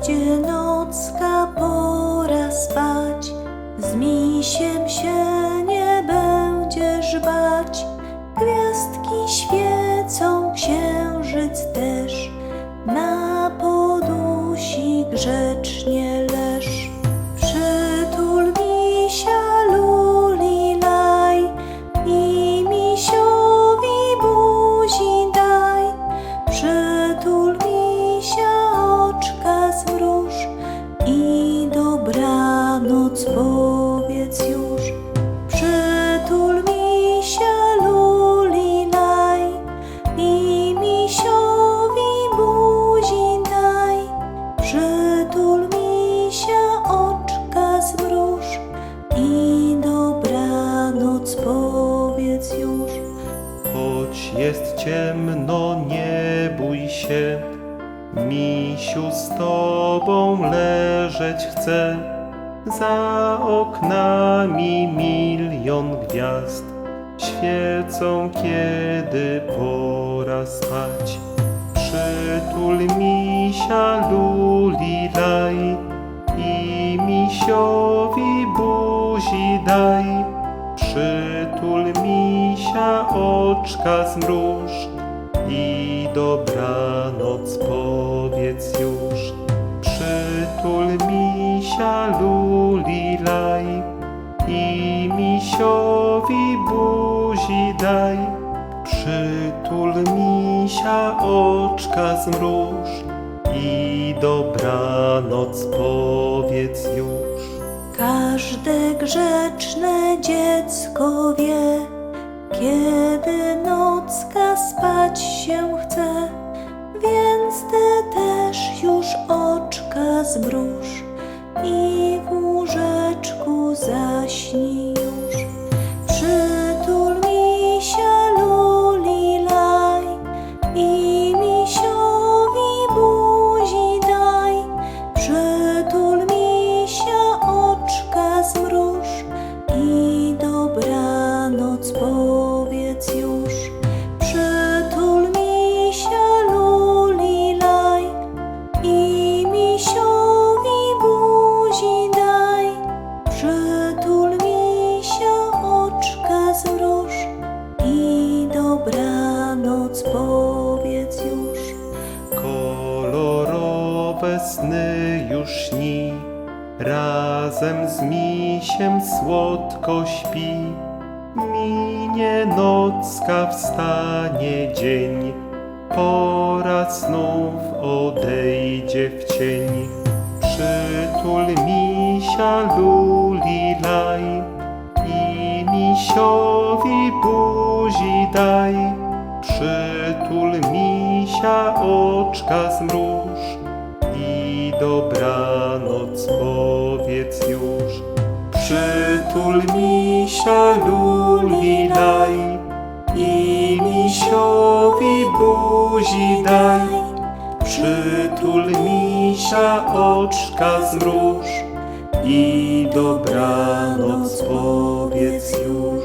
Przyjdzie nocka pora spać, z misiem się nie będziesz bać. Gwiazdki świecą, dobranoc powiedz już. Przytul misia lulilaj i misiowi buzi daj. Przytul misia oczka zmruż i dobranoc powiedz już. Choć jest ciemno, nie bój się, misiu z tobą leżeć chcę. Za oknami milion gwiazd świecą, kiedy pora spać. Przytul misia lulilaj i misiowi buzi daj. Przytul misia oczka zmruż i dobranoc lulilaj i misiowi buzi daj. Przytul misia oczka zmruż i dobranoc powiedz już. Każde grzeczne dziecko wie, kiedy nocka spać się chce, więc ty też już oczka zmruż 心。Kolorowe sny już śni, razem z misiem słodko śpi. Minie nocka, wstanie dzień, pora znów odejdzie w cień. Przytul misia lulilaj i misiowi buzi daj. Przytul misia oczka zmruż dobranoc powiedz już. Przytul misia lulilaj i misiowi buzi daj. Przytul misia oczka zmruż i dobranoc powiedz już.